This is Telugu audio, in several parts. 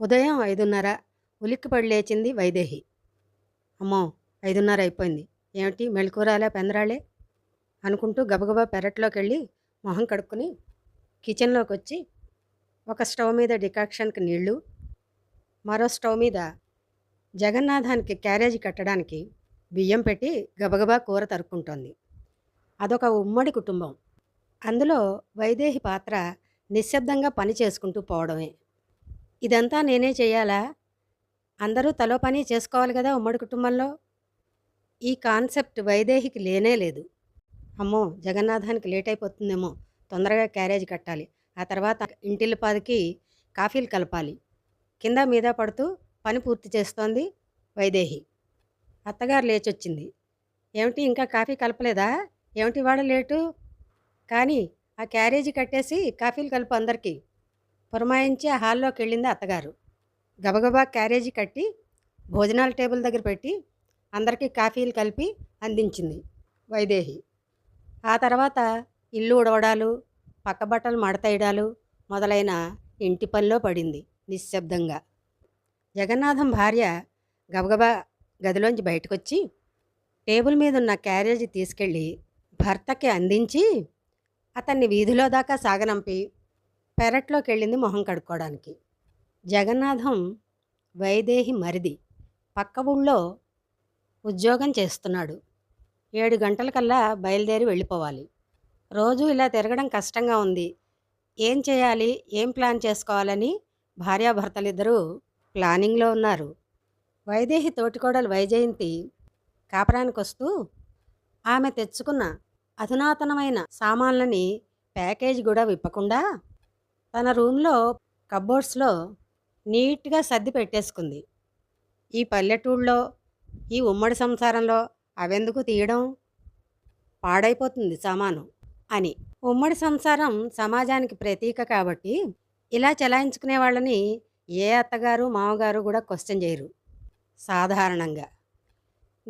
ఉదయం ఐదున్నర ఉలిక్కిపడి లేచింది వైదేహి. అమ్మో ఐదున్నర అయిపోయింది. ఏమిటి మెళకూరాలే పెందరాలే అనుకుంటూ గబగబా పెరట్లోకి వెళ్ళి మొహం కడుక్కుని కిచెన్లోకి వచ్చి ఒక స్టవ్ మీద డికాక్షన్కి నీళ్ళు మరో స్టవ్ మీద జగన్నాథానికి క్యారేజీ కట్టడానికి బియ్యం పెట్టి గబగబా కూర తరుక్కుంటోంది. అదొక ఉమ్మడి కుటుంబం. అందులో వైదేహి పాత్ర నిశ్శబ్దంగా పని చేసుకుంటూ పోవడమే. ఇదంతా నేనే చేయాలా? అందరూ తలో పని చేసుకోవాలి కదా ఉమ్మడి కుటుంబంలో? ఈ కాన్సెప్ట్ వైదేహికి లేనే లేదు. అమ్మో జగన్నాథానికి లేట్ అయిపోతుందేమో. తొందరగా క్యారేజ్ కట్టాలి. ఆ తర్వాత ఇంటిల్లిపాదికి కాఫీలు కలపాలి. కింద మీద పడుతూ పని పూర్తి చేస్తోంది వైదేహి. అత్తగారు లేచొచ్చింది. ఏమిటి ఇంకా కాఫీ కలపలేదా? ఏమిటి వాడ లేటు? కానీ ఆ క్యారేజీ కట్టేసి కాఫీలు కలుపు అందరికీ. పురమాయించి ఆ హాల్లోకి వెళ్ళింది అత్తగారు. గబగబా క్యారేజీ కట్టి భోజనాల టేబుల్ దగ్గర పెట్టి అందరికీ కాఫీలు కలిపి అందించింది వైదేహి. ఆ తర్వాత ఇల్లు ఉడవడాలు పక్క బట్టలు మడతేయడాలు మొదలైన ఇంటి పనిలో పడింది నిశ్శబ్దంగా. జగన్నాథం భార్య గబగబా గదిలోంచి బయటకొచ్చి టేబుల్ మీద ఉన్న క్యారేజీ తీసుకెళ్ళి భర్తకి అందించి అతన్ని వీధిలో దాకా సాగనంపి పెరట్లోకి వెళ్ళింది మొహం కడుక్కోవడానికి జగన్నాథం వైదేహి మరిది. పక్క ఊళ్ళో ఉద్యోగం చేస్తున్నాడు. ఏడు గంటలకల్లా బయలుదేరి వెళ్ళిపోవాలి. రోజు ఇలా తిరగడం కష్టంగా ఉంది. ఏం చేయాలి? ఏం ప్లాన్ చేసుకోవాలని భార్యాభర్తలిద్దరూ ప్లానింగ్లో ఉన్నారు. వైదేహి తోటికోడలు వైజయంతి కాపురానికి వస్తూ ఆమె తెచ్చుకున్న అధునాతనమైన సామాన్లని ప్యాకేజ్ కూడా విప్పకుండా తన రూమ్లో కబోర్డ్స్లో నీట్గా సర్ది పెట్టేసుకుంది. ఈ పల్లెటూళ్ళలో ఈ ఉమ్మడి సంసారంలో అవెందుకు తీయడం? పాడైపోతుంది సామాను అని. ఉమ్మడి సంసారం సమాజానికి ప్రతీక కాబట్టి ఇలా చెలాయించుకునే వాళ్ళని ఏ అత్తగారు మామగారు కూడా క్వశ్చన్ చేయరు. సాధారణంగా.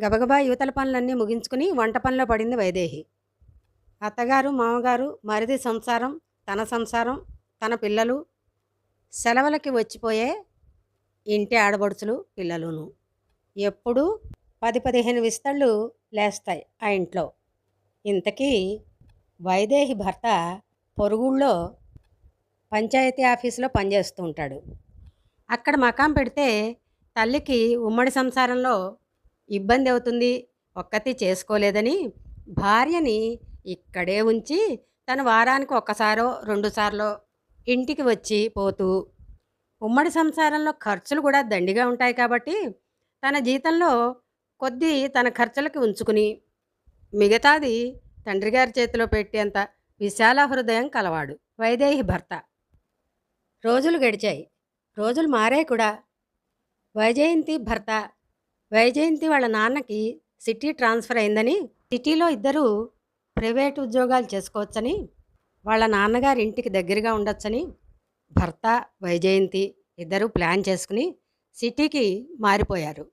గబగబా యువతల పనులన్నీ ముగించుకుని వంట పనిలో పడింది వైదేహి. అత్తగారు మామగారు మరిది సంసారం తన సంసారం తన పిల్లలు సెలవులకి వచ్చిపోయే ఇంటి ఆడబడుచులు పిల్లలును. ఎప్పుడూ పది పదిహేను విస్తళ్ళు లేస్తాయి ఆ ఇంట్లో. ఇంతకీ వైదేహి భర్త పొరుగుళ్ళో పంచాయతీ ఆఫీసులో పనిచేస్తూ ఉంటాడు. అక్కడ మకాం పెడితే తల్లికి ఉమ్మడి సంసారంలో ఇబ్బంది అవుతుంది ఒక్కతి చేసుకోలేదని భార్యని ఇక్కడే ఉంచి తను వారానికి ఒక్కసారో రెండుసార్లో ఇంటికి వచ్చి పోతూ ఉమ్మడి సంసారంలో ఖర్చులు కూడా దండిగా ఉంటాయి కాబట్టి తన జీతంలో కొద్ది తన ఖర్చులకి ఉంచుకుని మిగతాది తండ్రి గారి చేతిలో పెట్టేంత విశాల హృదయం కలవాడు. వైదేహి భర్త. రోజులు గడిచాయి. రోజులు మారే కూడా. వైజయంతి భర్త వైజయంతి వాళ్ళ నాన్నకి సిటీ ట్రాన్స్ఫర్ అయిందని సిటీలో ఇద్దరు ప్రైవేట్ ఉద్యోగాలు చేసుకోవచ్చని వాళ్ళ నాన్నగారి ఇంటికి దగ్గరగా ఉండొచ్చని భర్త వైజయంతి ఇద్దరూ ప్లాన్ చేసుకుని సిటీకి మారిపోయారు.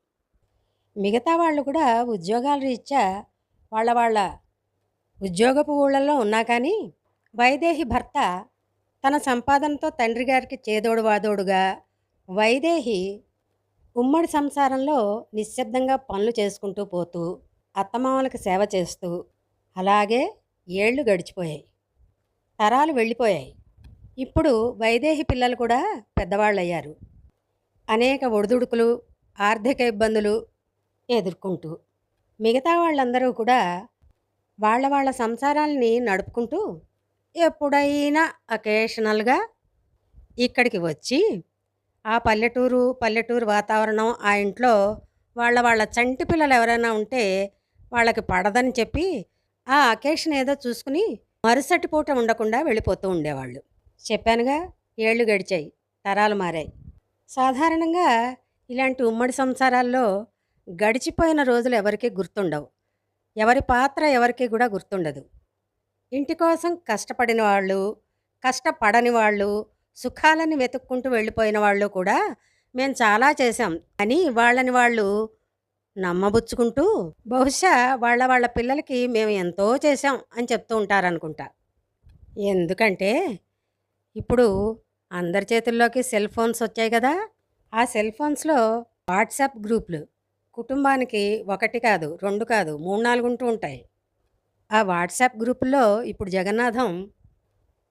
మిగతా వాళ్ళు కూడా ఉద్యోగాల రీత్యా వాళ్ళ వాళ్ళ ఉద్యోగపు ఊళ్ళల్లో ఉన్నా కానీ వైదేహి భర్త తన సంపాదనతో తండ్రి గారికి చేదోడు వాదోడుగా వైదేహి ఉమ్మడి సంసారంలో నిశ్శబ్దంగా పనులు చేసుకుంటూ పోతూ అత్తమామలకు సేవ చేస్తూ అలాగే ఏళ్ళు గడిచిపోయాయి. తరాలు వెళ్ళిపోయాయి. ఇప్పుడు వైదేహి పిల్లలు కూడా పెద్దవాళ్ళయ్యారు. అనేక ఒడిదుడుకులు ఆర్థిక ఇబ్బందులు ఎదుర్కొంటూ మిగతా వాళ్ళందరూ కూడా వాళ్ళ వాళ్ళ సంసారాలని నడుపుకుంటూ ఎప్పుడైనా అకేషనల్గా ఇక్కడికి వచ్చి ఆ పల్లెటూరు పల్లెటూరు వాతావరణం ఆ ఇంట్లో వాళ్ళ వాళ్ళ చంటి పిల్లలు ఎవరైనా ఉంటే వాళ్ళకి పడదని చెప్పి ఆ అకేషన్ ఏదో చూసుకుని మరుసటి పూట ఉండకుండా వెళ్ళిపోతూ ఉండేవాళ్ళు. చెప్పానుగా ఏళ్ళు గడిచాయి తరాలు మారాయి. సాధారణంగా ఇలాంటి ఉమ్మడి సంసారాల్లో గడిచిపోయిన రోజులు ఎవరికీ గుర్తుండవు. ఎవరి పాత్ర ఎవరికి కూడా గుర్తుండదు. ఇంటి కోసం కష్టపడిన వాళ్ళు కష్టపడని వాళ్ళు సుఖాలని వెతుక్కుంటూ వెళ్ళిపోయిన వాళ్ళు కూడా మేము చాలా చేశాం. అని వాళ్ళని వాళ్ళు నమ్మబుచ్చుకుంటూ బహుశా వాళ్ళ వాళ్ళ పిల్లలకి మేము ఎంతో చేశాం అని చెప్తూ ఉంటారనుకుంటా. ఎందుకంటే ఇప్పుడు అందరి చేతుల్లోకి సెల్ ఫోన్స్ వచ్చాయి కదా. ఆ సెల్ ఫోన్స్లో వాట్సాప్ గ్రూపులు కుటుంబానికి ఒకటి కాదు రెండు కాదు మూడు నాలుగు ఉంటూ ఉంటాయి. ఆ వాట్సాప్ గ్రూపుల్లో ఇప్పుడు జగన్నాథం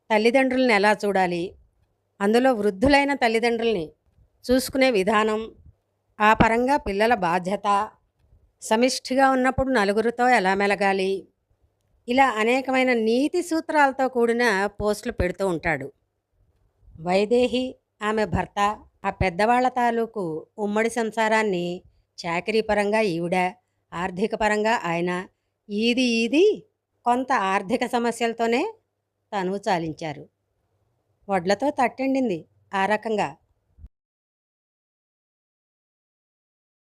తల్లిదండ్రులను ఎలా చూడాలి? అందులో వృద్ధులైన తల్లిదండ్రుల్ని చూసుకునే విధానం ఆ పరంగా పిల్లల బాధ్యత. సమిష్టిగా ఉన్నప్పుడు నలుగురితో ఎలా మెలగాలి? ఇలా అనేకమైన నీతి సూత్రాలతో కూడిన పోస్టులు పెడుతూ ఉంటాడు. వైదేహి ఆమె భర్త ఆ పెద్దవాళ్ళ తాలూకు ఉమ్మడి సంసారాన్ని చాకరీ పరంగా ఈవిడ ఆర్థిక పరంగా ఆయన ఈది ఈది కొంత ఆర్థిక సమస్యలతోనే తను చాలించారు. వడ్లతో తట్టండింది. ఆ రకంగా